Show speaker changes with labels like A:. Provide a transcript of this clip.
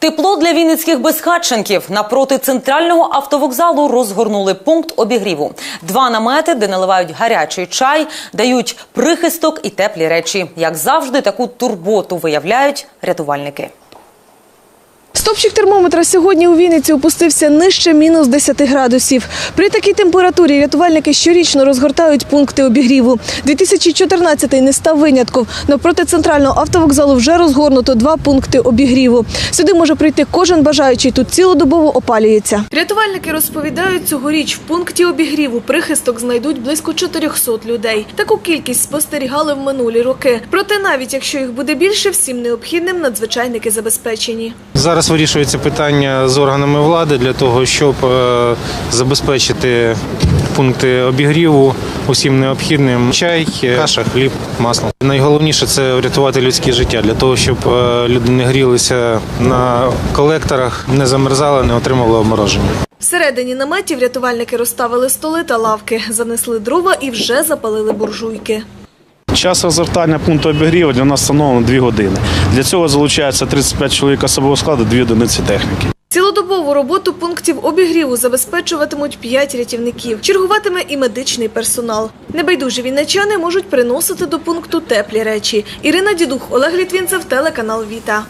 A: Тепло для вінницьких безхатченків. Напроти центрального автовокзалу розгорнули пункт обігріву. Два намети, де наливають гарячий чай, дають прихисток і теплі речі. Як завжди, таку турботу виявляють рятувальники.
B: Стопчик термометра сьогодні у Вінниці опустився нижче мінус 10 градусів. При такій температурі рятувальники щорічно розгортають пункти обігріву. 2014 не став винятком. Напроти центрального автовокзалу вже розгорнуто два пункти обігріву. Сюди може прийти кожен бажаючий. Тут цілодобово опалюється. Рятувальники розповідають, цьогоріч в пункті обігріву прихисток знайдуть близько 400 людей. Таку кількість спостерігали в минулі роки. Проте навіть якщо їх буде більше, всім необхідним надзвичайники забезпечені.
C: Зараз вирішується питання з органами влади для того, щоб е, забезпечити пункти обігріву усім необхідним чай, каша, хліб, масло. Найголовніше це врятувати людське життя для того, щоб е, люди не грілися на колекторах, не замерзали, не отримували обмороження.
B: Всередині наметів рятувальники розставили столи та лавки, занесли дрова і вже запалили буржуйки.
D: Час розгортання пункту обігріву для нас встановлено 2 години. Для цього залучається 35 чоловік особового складу, 2 одиниці техніки.
B: Цілодобову роботу пунктів обігріву забезпечуватимуть 5 рятівників. Чергуватиме і медичний персонал. Небайдужі вінничани можуть приносити до пункту теплі речі. Ірина Дідух, Олег Літвінцев, телеканал Віта.